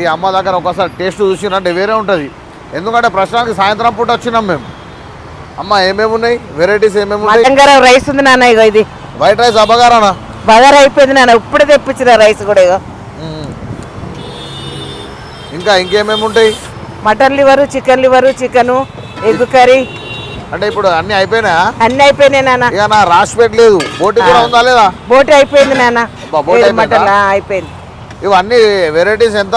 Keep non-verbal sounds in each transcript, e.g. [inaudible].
ఈ అమ్మ దగ్గర ఒకసారి టేస్ట్ చూసినట్టే వేరే ఉంటుంది. ఎందుకంటే ప్రస్తుతానికి సాయంత్రం పూట వచ్చినాం మేము. అమ్మ ఏమేమి ఉన్నాయి? వెరైటీస్ ఏమేమి ఉన్నాయి? రైస్ ఉంది నాన్న ఇగో ఇది. వైట్ రైస్ అబ్బగారానా బగారా అయిపోయింది నాన్న ఇప్పుడే తెప్పించిన రైస్ కూడా ఇగో. ఇంకా ఇంకేమేమి ఉంటాయి? Mutton liver chicken liver chicken egg curry. అంటే ఇప్పుడు అన్నీ అయిపోయినాయా? అన్ని అయిపోయినాయి నాన్న. ఇక నా రాసి పెట్టలేదు. బోటి కూడా ఉందా లేదా? బోటి అయిపోయింది నాన్న. బోటి? మటన్ అయిపోయింది. ఇవన్నీ వెరైటీస్ ఎంత?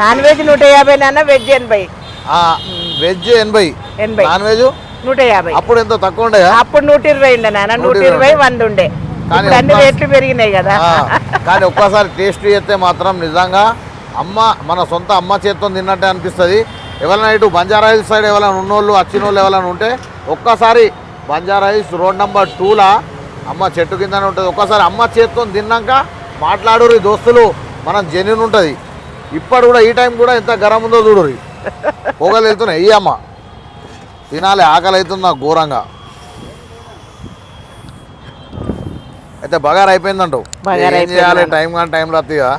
నాన్ వెజ్ నూట యాభై నాన్న వెజ్ ఎనభై. వెజ్ ఎనభై. ఎనభై. Non veg? నూట యాభై. అప్పుడు ఎంత తక్కువ ఉండయా అప్పుడు నూట ఇరవై ఉండే నాన్న నూట ఇరవై వంద ఉండే. అన్ని రేట్లు పెరిగినాయి కదా. కానీ ఒక్కసారి టేస్ట్ చేస్తే మాత్రం నిజంగా అమ్మ మన సొంత అమ్మ చేత్తో తిన్నట్టే అనిపిస్తుంది. ఎవరైనా ఇటు బంజారా హిల్స్ సైడ్ ఎవరైనా ఉన్నోళ్ళు వచ్చిన వాళ్ళు ఎవరైనా ఉంటే ఒక్కసారి బంజారా హిల్స్ రోడ్ నెంబర్ టూలా అమ్మ చెట్టు కిందనే ఉంటుంది. ఒక్కసారి అమ్మ చేత్తో తిన్నాక మాట్లాడురి దోస్తులు మనం జెన్యున్ ఉంటుంది. ఇప్పుడు కూడా ఈ టైం కూడా ఎంత గరం ఉందో చూడురి పొగలు వెళ్తున్నాయి. ఈ అమ్మ. తినాలి. ఆకలి అవుతుంది నాకు ఘోరంగా. అయితే బగారు అయిపోయిందంటావు బగారు ఏం చేయాలి. టైం కానీ టైంలో వస్తాయా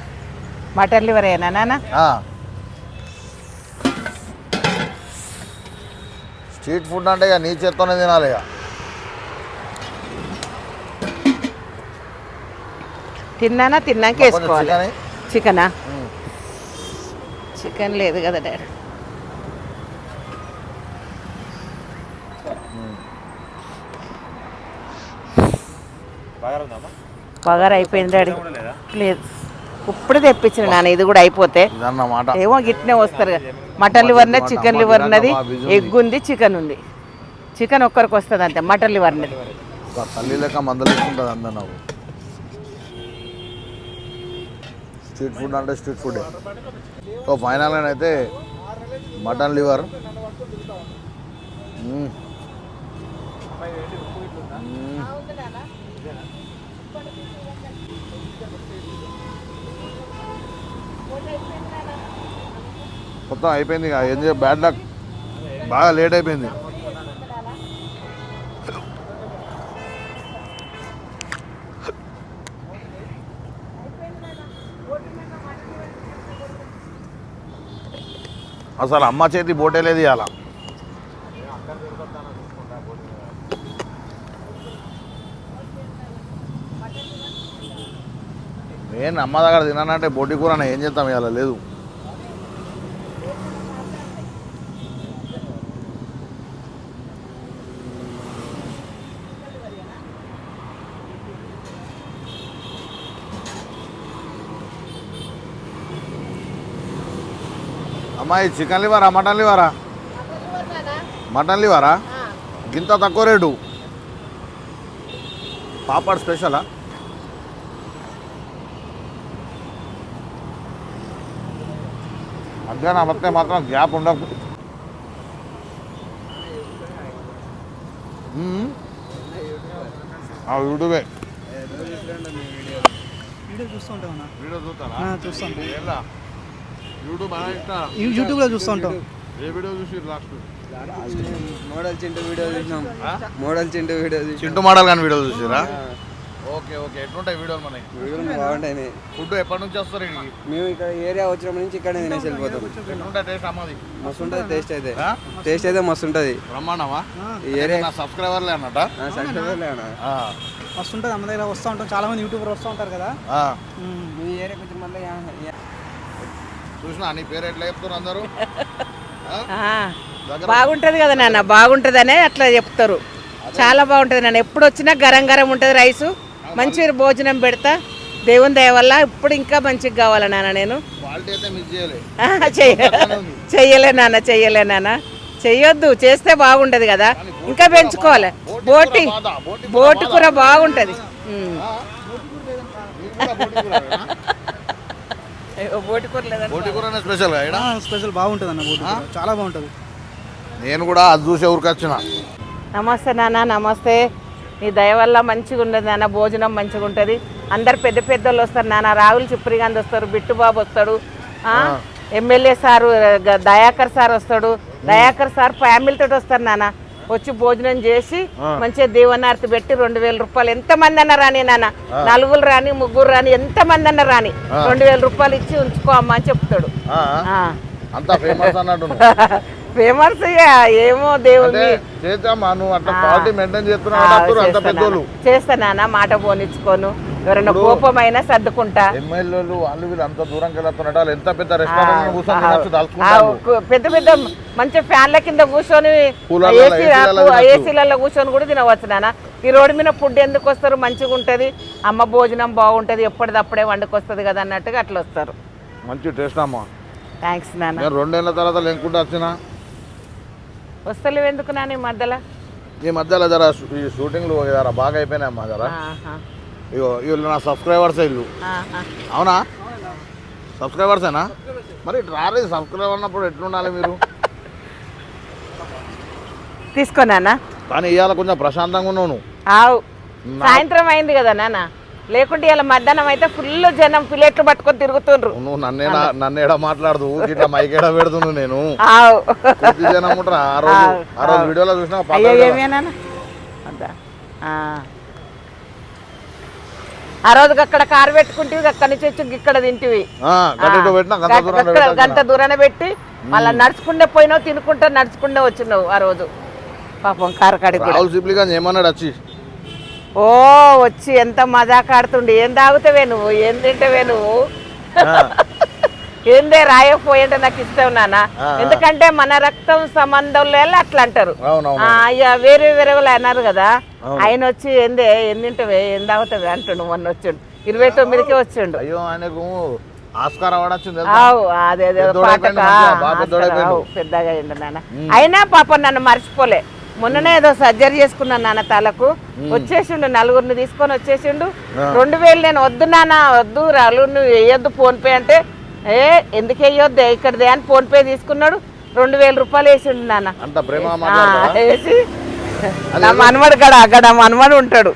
మటన్ లివర్ నాన్న? స్ట్రీట్ ఫుడ్ అంటే ఇక నీ చేత్తోనే తినాలి ఇక. తిన్నానా? తిన్నాక వేసుకోవాలి. చికెన్. చికెనా లేదు కదా డాడీ. పగారు అయిపోయింది డాడీ. లేదు? ఇప్పుడు తెప్పించిన నాన్న ఇది కూడా అయిపోతే. ఏమో గిట్నే వస్తారు కదా. మటన్ లివర్ ఉన్నది చికెన్ లివర్ ఉన్నది ఎగ్ ఉంది. చికెన్ ఉంది. చికెన్ ఒక్కరికి వస్తుంది అంతే మటన్ లివర్ ఉన్నది స్ట్రీట్ ఫుడ్ అంటే స్ట్రీట్ ఫుడ్ సో ఫైనల్ అయితే మటన్ లివర్. మొత్తం అయిపోయింది ఏం చేయ బ్యాడ్ లక్. బాగా లేట్ అయిపోయింది. అసలు అమ్మ చేతి బోటే లేదు ఇవాళ. నేను అమ్మ దగ్గర తిన్నానంటే బోటి కూర ఏం చేస్తాం ఇవాళ? లేదు. అమ్మాయి చికెన్ లివరా మటన్ లివరా? మటన్ లివరా? గింత తక్కువ రేటు. పాపడ్ స్పెషలా? మధ్యాహ్నం వస్తే మాత్రం గ్యాప్ ఉండకు. ఆ, యూట్యూబే. వీడియో చూస్తూ ఉంటాం అన్న వీడియో చూస్తారా ఆ, చూస్తాం ఏంలా? యూట్యూబ్ యూట్యూబ్లో చూస్తూ ఉంటాం. ఏ వీడియో చూసి లాస్ట్ మోడల్ చింటూ వీడియో చూసినాం. మోడల్ చింటూ వీడియో చూసినాం. చింటూ మోడల్ కానీ వీడియో చూసిరా? Okay okay. ఎట్లుంటాయి వీడియోలు మనకి వీడియోలు బాగుంటాయి ఫుడ్ ఎప్పటి నుంచి వస్తారు ఇక్కడికి మేము ఇక్కడ ఏరియా వచ్చినప్పటి నుంచి ఇక్కడే తినేసి వెళ్ళిపోతాం. ఎట్లుంటాయి టేస్ట్ అమ్మది? మస్తు ఉంటుంది టేస్ట్ అయితే? టేస్ట్ అయితే మస్తు ఉంటుంది. బ్రహ్మాండమా? ఈ ఏరియా నా సబ్స్క్రైబర్లే అన్నట సక్సెస్ఫుల్ ఆ, మస్తు ఉంటుంది అమ్మ దగ్గర వస్తూ ఉంటాం. చాలా మంది యూట్యూబర్ వస్తూ ఉంటారు కదా. మీ ఏరియా కొంచెం మళ్ళీ చూసినా నీ పేరు ఎట్లా చెప్తున్నారు అందరూ? [laughs] బాగుంటుంది కదా నాన్న బాగుంటుందనే అట్లా చెప్తారు. చాలా బాగుంటుంది నాన్న ఎప్పుడు వచ్చినా గరం గరం ఉంటుంది రైసు. మంచి భోజనం పెడతా. దేవుని దయ వల్ల ఇప్పుడు ఇంకా మంచిగా కావాలా నాన్న నేను? [laughs] చెయ్యలే నాన్న చెయ్యలే నాన్న. చెయ్యొద్దు చేస్తే బాగుంటది కదా. ఇంకా పెంచుకోవాలి. బోటి బోటి కూర బాగుంటది. బోటి కూర స్పెషల్ స్పెషల్ బాగుంటుంది అన్న బోటి. చాలా బాగుంటుంది. నేను కూడా అది చూసే ఊరికి వచ్చిన. నమస్తే నాన్న నమస్తే. నీ దయ వల్ల మంచిగా ఉండదు నాన్న భోజనం మంచిగా ఉంటుంది. అందరు పెద్ద పెద్ద వాళ్ళు వస్తారు నాన్న రాహుల్ చిప్రిగాంధ్ వస్తారు బిట్టుబాబు వస్తాడు ఆ, ఎమ్మెల్యే సారు దయాకర్ సార్ వస్తాడు. దయాకర్ సార్ ఫ్యామిలీతో వస్తారు నాన్న. వచ్చి భోజనం చేసి. మంచిగా దీవనార్తి పెట్టి రెండు వేల రూపాయలు. ఎంత మంది అన్న రాని నాన్న? నలుగురు రాని ముగ్గురు రాని ఎంత మంది అన్న రాని. రెండు వేల రూపాయలు ఇచ్చి ఉంచుకో అమ్మా అని చెప్తాడు. ఆ, ఆ. అంత ఫేమస్ అన్నట్టు ఫేమస్ ఏమో దేవుని చేద్దామా నువ్వు? అట్లా ఆ. క్వాలిటీ మెయింటైన్ చేస్తున్నావు? అంత పెద్దోళ్ళు. చేస్తానా మాట పోనిచ్చుకోను. ఎవరైనా కోపమైనా సర్దుకుంటా. ఎమ్మెల్యేలు వాళ్ళు వీళ్ళు అంత వాళ్ళు ఎంత పెద్ద రెస్టారెంట్ కూర్చొని పెద్ద పెద్ద మంచి ఫ్యాన్ల కింద కూర్చొని ఏసీలలో కూర్చొని కూడా తినవచ్చు నాన్న. ఈ రోడ్డు మీద ఫుడ్ ఎందుకు వస్తారు? మంచిగా ఉంటుంది. అమ్మ భోజనం బాగుంటుంది. ఎప్పటిదప్పుడే వండుకొస్తుంది కదా అన్నట్టుగా అట్లా వస్తారు. మంచి టేస్ట్ అమ్మా. థ్యాంక్స్ నాన్న. నేను రెండేళ్ళ తర్వాత లెంకుంటూ వచ్చిన. వస్తలేవు ఎందుకు నాన్న ఈ మధ్యలో? ఈ మధ్యలో జర ఈ షూటింగ్లు జర బాగా అయిపోయినాయి అమ్మా జర. ఇగో వీళ్ళు నా సబ్స్క్రైబర్స్ వీళ్ళు. అవునా? సబ్స్క్రైబర్సేనా? మరి రాలేదు సబ్స్క్రైబర్ అన్నప్పుడు ఎట్లుండాలి మీరు? తీసుకో నాన్న. కానీ ఇవాళ కొంచెం ప్రశాంతంగా ఉన్నావు సాయంత్రం అయింది కదా నాన్న. లేకుంటే ఇలా మధ్యాహ్నం అయితే ఫుల్ జనం ప్లేట్లు పట్టుకొని తిరుగుతుండ్రు. నువ్వు నన్నే నన్ను ఏడ మాట్లాడదు? ఇట్లా మైక్ ఏడ పెడుతున్నావు నేను? జనం ఉంటారా? ఆ రోజు ఆ రోజు వీడియోలో చూసినా అయ్యో పక్కన ఏమేనా అద్దా ఆ. ఆ రోజు అక్కడ కారు పెట్టుకుంటే అక్కడి నుంచి వచ్చి ఇక్కడ తింటివి. గంట దూరాన పెట్టి మళ్ళీ నడుచుకుంటే పోయినావు తినుకుంటా నడుచుకుంటే వచ్చినావు ఆ రోజు. పాపం కారకాడి కూడా. రాహుల్ సిప్లిగా ఏమన్నాడు వచ్చి ఓ వచ్చి ఎంత మజాక్ ఆడుతుండే. ఏం తాగుతావే నువ్వు? ఏం తింటావే నువ్వు? ఏందే రాయపోయంటే నాకు ఇష్టం నాన్న. ఆ. ఎందుకంటే మన రక్తం సంబంధంలో అట్లా అంటారు. అవునవును ఆ, అయ్యా వేరే వేరే వాళ్ళు అన్నారు కదా. ఆయన వచ్చి ఏందే ఏం తింటావే ఏం తాగుతావే అంటుండు మొన్న వచ్చిండు. ఇరవై తొమ్మిదికి వచ్చిండు. అయ్యో ఆయనకు ఆస్కార్ అదే అదే పెద్దగా అయిండు నాన్న. అయినా పాపం నన్ను మర్చిపోలే. మొన్ననే ఏదో సర్జరీ చేసుకున్నాను నాన్న తలకు. వచ్చేసిండు నలుగురిని తీసుకొని వచ్చేసిండు. రెండు వేలు నేను వద్దు నాన్న వద్దు నువ్వు వేయొద్దు ఫోన్ పే అంటే. ఏ ఎందుకు వేయొద్దు ఇక్కడదే అని ఫోన్ పే తీసుకున్నాడు. రెండు వేల రూపాయలు వేసిండు నాన్న? వేసి. నా మనవడు గడ అక్కడ మనవడు ఉంటాడు.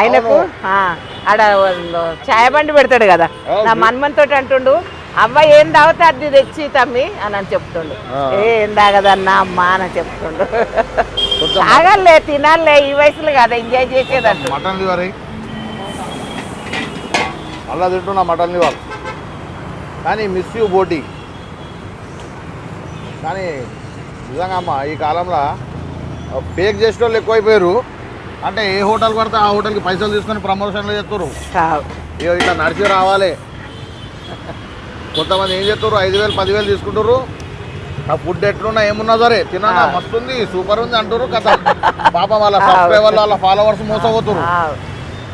ఆయనకు ఆ, ఆడ ఛాయ బండి పెడతాడు కదా. నా మన్మన్ తోటి అంటుండు అవ్వ ఏం తాగుతా అది తెచ్చి తమ్మి? అని అని చెప్తుండు. ఏ తాగదన్నా అమ్మా అని చెప్తుండు. తాగాలే తినాలే ఈ వయసులో కదా ఎంజాయ్ చేసేదంట మటన్ లివర్ అలా తింటున్నా మటన్ లివర్. కానీ మిస్ యూ బోటి. కానీ నిజంగా అమ్మ ఈ కాలంలో ఫేక్ చేసే వాళ్ళు ఎక్కువైపోయారు. అంటే ఏ హోటల్ పడితే ఆ హోటల్కి పైసలు తీసుకొని ప్రమోషన్లు చేస్తారు. ఇట్లా నడిచి రావాలి. కొంతమంది ఏం చేస్తారు? ఐదు వేలు పదివేలు తీసుకుంటారు. ఆ ఫుడ్ ఎట్లున్నా ఏమున్నా సరే తిన్నా మస్తు ఉంది సూపర్ ఉంది అంటారు కథ. పాపం వాళ్ళ [laughs] సబ్స్క్రైబర్లు వాళ్ళ ఫాలోవర్స్ మోసపోతారు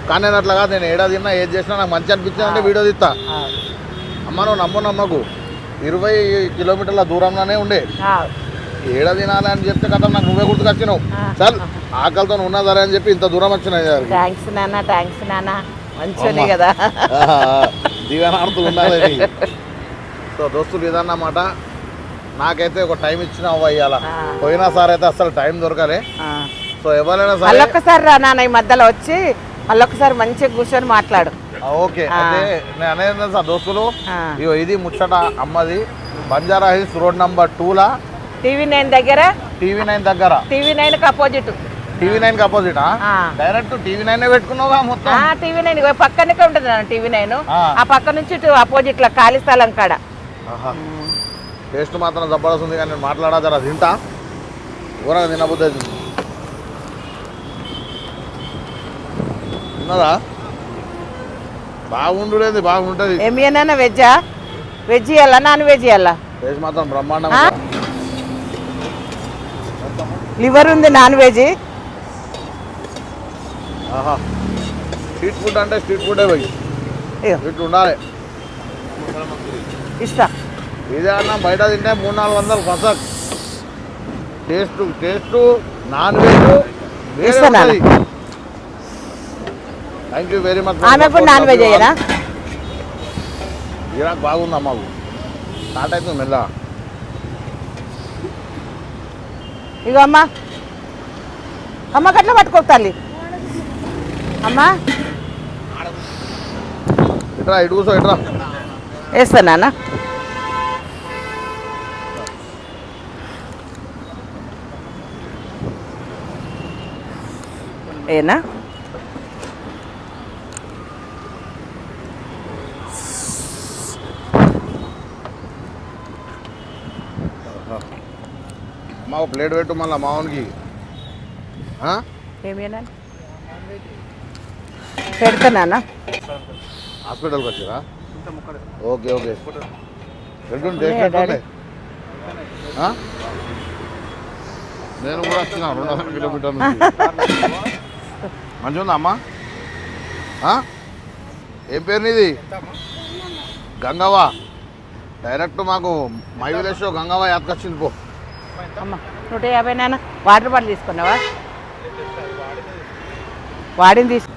కానీ నేను అట్లా కాదు నేను ఏడా తిన్నా ఏది చేసినా నాకు మంచి అనిపించింది అంటే వీడియో తీస్తా అమ్మ నువ్వు నమ్ము నమ్మకు. ఇరవై కిలోమీటర్ల దూరంలోనే ఉండే. ఏడా తినాలి అని చెప్తే కదా నాకు నువ్వే గుర్తుకొచ్చినావు. చల్ ఆకలితో ఉన్నా సరే అని చెప్పి ఇంత దూరం వచ్చిన థ్యాంక్స్ నాన్న థ్యాంక్స్ నాన్న. మంచోనే కదా. [laughs] దీవెనాడుతూ ఉండాలి. [laughs] సో దోస్తులు ఇదన్నమాట. నాకైతే ఒక టైం ఇచ్చిన అవ్వ. పోయినా సార్ అయితే అసలు టైం దొరకలే. సో ఎవరైనా సరే మళ్ళొక్కసారి రా నాన్న ఈ మధ్యలో వచ్చి మళ్ళొక్కసారి మంచిగా కూర్చొని మాట్లాడు. ఓకే. అయితే నేను అనేది సార్ దోస్తులు ఇది ముచ్చట అమ్మది. బంజారా హిల్స్ రోడ్ నంబర్ టూలా? టీవీ నైన్ దగ్గర? టీవీ నైన్ దగ్గర. టీవీ నైన్కి అపోజిట్. టీవీ నైన్కి అపోజిట్. డైరెక్ట్ టీవీ నైన్ పెట్టుకున్నావుగా మొత్తం? టీవీ నైన్ పక్కనే ఉంటుంది టీవీ నైన్. ఆ. పక్క నుంచి అపోజిట్లో ఖాళీ స్థలం కాడ. టేస్ట్ మాత్రం జబర్దస్త్ ఉంది కానీ నేను మాట్లాడా జర తింటా. ఊరగా తినబుద్ధి అవుతుంది. ఉన్నదా బాగుండులేదు బాగుంటుంది. ఏమి ఏమైనా వెజ్జా? వెజ్ ఇవ్వాలా నాన్ వెజ్ ఇవ్వాలా టేస్ట్ మాత్రం బ్రహ్మాండం? లివర్ ఉంది నాన్ వెజ్? ఆహా. స్ట్రీట్ ఫుడ్ అంటే స్ట్రీట్ ఫుడే ఇట్లా ఉండాలి. ఇస్తా. ఇదే అన్న బయట తింటే మూడు నాలుగు వందలు ఫసక్ taste taste non veg. Thank you very much ఆమె కూడా నాన్ వెజ్ అయ్యారా ఇరాక్ బాగుంది అమ్మకు స్టార్ట్ అవుతుంది మెల్ల. ఇగో అమ్మా. అమ్మ తల్లి. అమ్మా. ఇట్రా ఇటు కూర్చో ఇట్రా. వేస్తా ఏనా? ఒక ప్లేట్ పెట్టు మళ్ళీ మావునికి? ఏమేనా పెడుతున్నానా హాస్పిటల్కి వచ్చారా? Okay okay. ఆ? నేను కూడా వచ్చిన రెండు వందల కిలోమీటర్ల [laughs] మంచిగా ఉందా అమ్మా? ఏం పేరు నీది? గంగవ్వ. డైరెక్ట్ మాకు మై విలేజ్ షో గంగవ్వ యాత్కొచ్చింది పో. అమ్మ నూట యాభై నాన్న వాటర్ బాటిల్ తీసుకున్నావా? వాడిని తీసు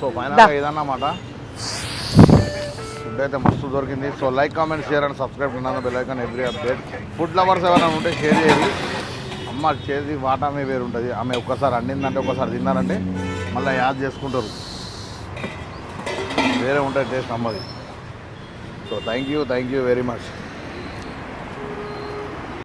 సో ఇదన్నమాట ఫుడ్ అయితే మస్తు దొరికింది. So like comment share and subscribe. ఉన్నాను bell icon every update food lovers ఎవరైనా ఉంటే షేర్ చేయండి అమ్మ చేసి వాటామే వేరు ఉంటుంది. ఆమె ఒక్కసారి అండిందంటే ఒకసారి తిన్నారంటే మళ్ళీ యాద్ చేసుకుంటారు. వేరే ఉంటుంది టేస్ట్ అమ్మది. So thank you thank you very much